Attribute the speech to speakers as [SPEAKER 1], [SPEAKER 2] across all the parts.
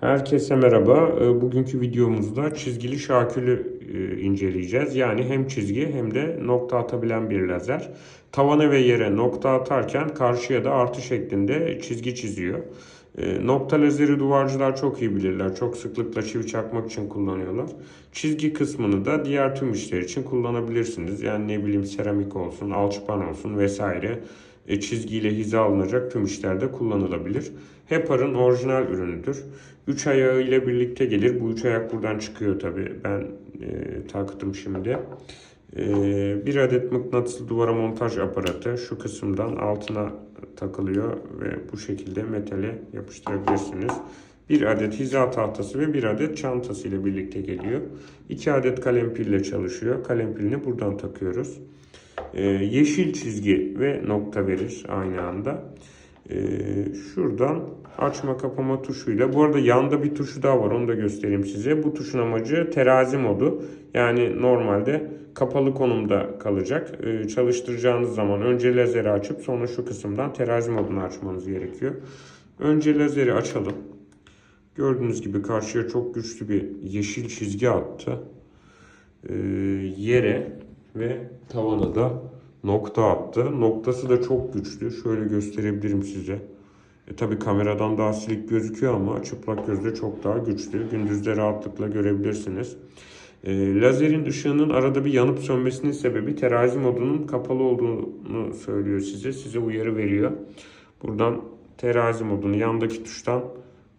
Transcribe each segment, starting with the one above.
[SPEAKER 1] Herkese merhaba. Ee, Bugünkü videomuzda çizgili şakülü e, inceleyeceğiz. Yani hem çizgi hem de nokta atabilen bir lazer. Tavana ve yere nokta atarken karşıya da artı şeklinde çizgi çiziyor. Ee, Nokta lazeri duvarcılar çok iyi bilirler. Çok sıklıkla çivi çakmak için kullanıyorlar. Çizgi kısmını da diğer tüm işler için kullanabilirsiniz. Yani ne bileyim seramik olsun, alçıpan olsun vesaire e, çizgiyle hiza alınacak tüm işlerde kullanılabilir. Hepar'ın orijinal ürünüdür. Üç ayağı ile birlikte gelir. Bu üç ayak buradan çıkıyor tabi. Ben e, taktım şimdi. E, bir adet mıknatıslı duvara montaj aparatı şu kısımdan altına takılıyor ve bu şekilde metale yapıştırabilirsiniz. Bir adet hiza tahtası ve bir adet çantası ile birlikte geliyor. İki adet kalem pille çalışıyor. Kalem pilini buradan takıyoruz. Ee, yeşil çizgi ve nokta verir aynı anda. Ee, şuradan açma kapama tuşuyla. Bu arada yanda bir tuşu daha var onu da göstereyim size. Bu tuşun amacı terazi modu. Yani normalde kapalı konumda kalacak. Ee, çalıştıracağınız zaman önce lazeri açıp sonra şu kısımdan terazi modunu açmanız gerekiyor. Önce lazeri açalım. Gördüğünüz gibi karşıya çok güçlü bir yeşil çizgi attı. Ee, yere ve tavana da nokta attı. Noktası da çok güçlü. Şöyle gösterebilirim size. E, tabii kameradan daha silik gözüküyor ama çıplak gözle çok daha güçlü. Gündüzde rahatlıkla görebilirsiniz. E, lazerin ışığının arada bir yanıp sönmesinin sebebi terazi modunun kapalı olduğunu söylüyor size. Size uyarı veriyor. Buradan terazi modunu yandaki tuştan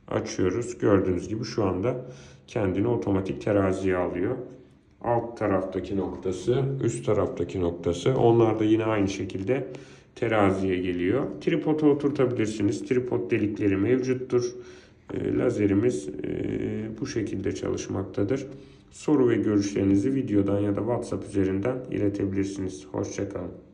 [SPEAKER 1] açıyoruz. Gördüğünüz gibi şu anda kendini otomatik teraziye alıyor alt taraftaki noktası, üst taraftaki noktası. Onlar da yine aynı şekilde teraziye geliyor. Tripoda oturtabilirsiniz. Tripod delikleri mevcuttur. E, lazerimiz e, bu şekilde çalışmaktadır. Soru ve görüşlerinizi videodan ya da WhatsApp üzerinden iletebilirsiniz. Hoşçakalın.